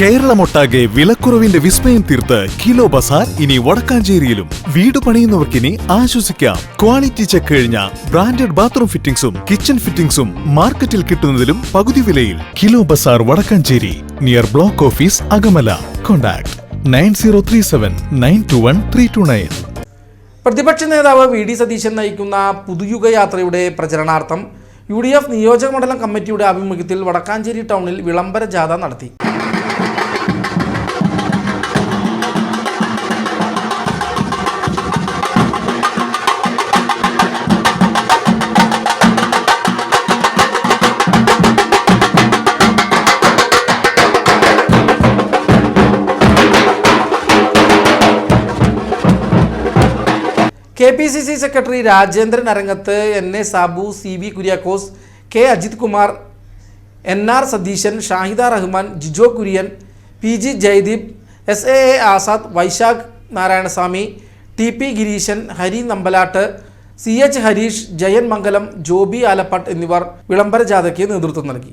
കേരളമൊട്ടാകെ വിലക്കുറവിന്റെ വിസ്മയം തീർത്ത് കിലോ ബസാർ ഇനി വടക്കാഞ്ചേരിയിലും. വീട് പണിയുന്നവർക്കിനി ആശ്വസിക്കാം. ക്വാളിറ്റി ചെക്ക് കഴിഞ്ഞ ബ്രാൻഡഡ് ബാത്റൂം ഫിറ്റിംഗ്സും കിച്ചൺ ഫിറ്റിംഗ്സും മാർക്കറ്റിൽ കിട്ടുന്നതിലും പകുതി വിലയിൽ. Kilo Bazaar Vadakkanchery near block office Akamala. Contact nine zero three seven nine two one three two nine. പ്രതിപക്ഷ നേതാവ് വി ഡി സതീശൻ നയിക്കുന്ന പുതുയുഗ യാത്രയുടെ പ്രചരണാർത്ഥം യു ഡി എഫ് നിയോജക മണ്ഡലം കമ്മിറ്റിയുടെ ആഭിമുഖ്യത്തിൽ വടക്കാഞ്ചേരി ടൗണിൽ വിളംബര ജാഥ നടത്തി. K P C C secretary Rajendran Arangath N A Sabu C V Kuriakose K Ajith Kumar N R Satheesan Shahida Rahman Jijo Kurian P G Jayadeep S A A Azad Vaisakh Narayanaswamy T P Gireesan Hari Nambalatt C H Harish Jayan Mangalam Joby Alappatt എന്നിവർ വിളംബര ജാഥയ്ക്ക് നേതൃത്വം നൽകി.